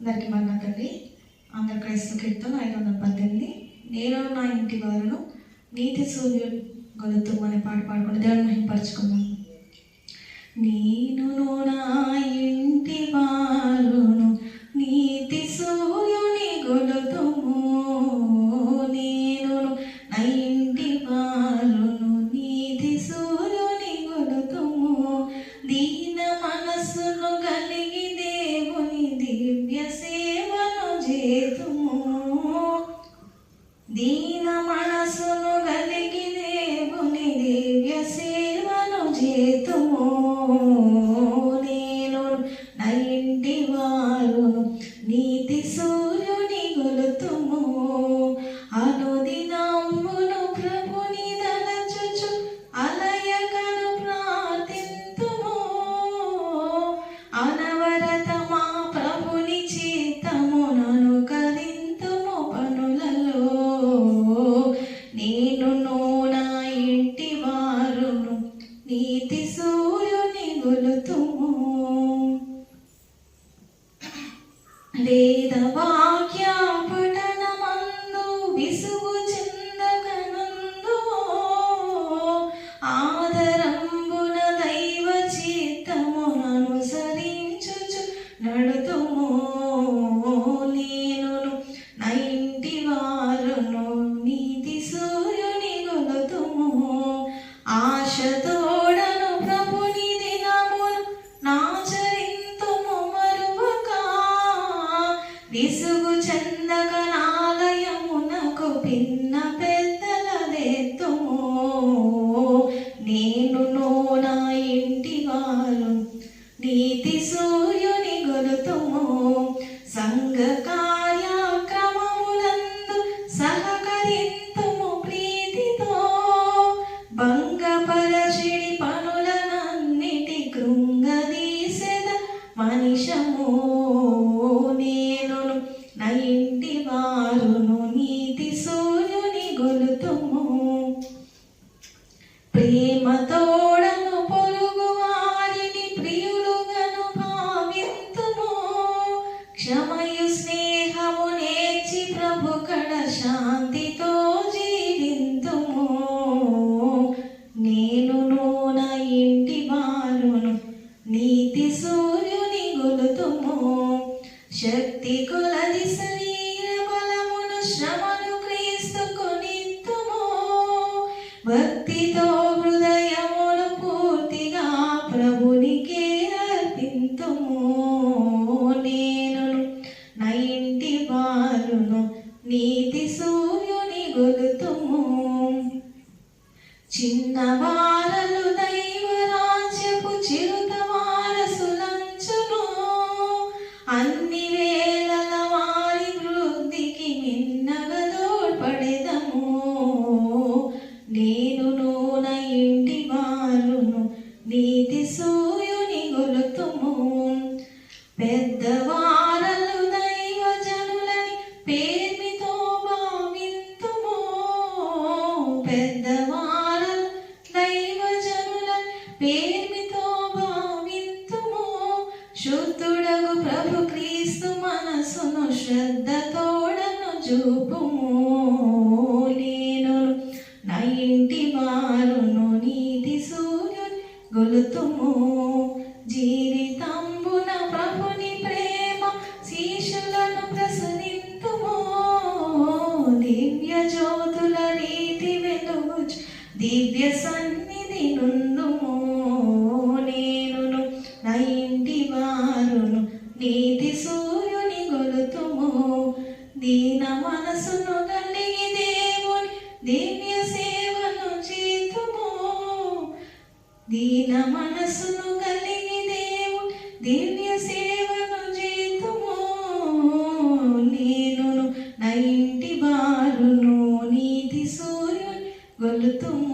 అందరికి మరణ తల్లి ఆంధ్ర క్రైస్తవ కీర్తన ఐదు వందల పద్దెనిమిది. నేను నా ఇంటి వారును నీతి సూర్యుడు గొలుతూ అనే పాట పాడుకుంటే దేవుని మహింపరచుకుందాం. నేను నా ఇంటి వారును నీతి సూర్యుని గొలుతుము దీన మనసును నీతి సూర్యుని గొలుతుము విసుగు చందక నాలయమునకు పిన్న పెద్దలదెత్తుము. నేను నా ఇంటి వారు నీతి సూర్యుని గొలుతుము. సంఘ కార్యక్రమములందు సహకరింతుము ప్రీతితో. భంగపరచిడి పనులనన్నిటి కృంగదీసెద మనిషము. క్షమయు స్నేహము నేర్చి ప్రభు కడ శాంతితో జీవింతుము. నేను నూన ఇంటి బాలును నీతి సూర్యుని గొలుతుము. శక్తి కొలది శరీర బలమును శ్రమను క్రీస్తు కొనిత్తుము భక్తితో చిన్నవారలు శుద్ధుడగు ప్రభు క్రీస్తు మనసును శ్రద్ధతోడను చూపుము. నేను నా ఇంటి వారును నీతి సూర్యుని గొలుతుము. జీవితంబున ప్రభుని ప్రేమ శిష్యులను ప్రసరింతుము దివ్య జ్యోతుల రీతి వెలుగు దివ్య సన్ దీన మనసును కలిగి దేవుని దివ్య సేవను చేతుము. దీన మనసును కలిగి దేవుని దివ్య సేవను చేతుము. నేను నా ఇంటి నీతి సూర్యుని గొలుతుము.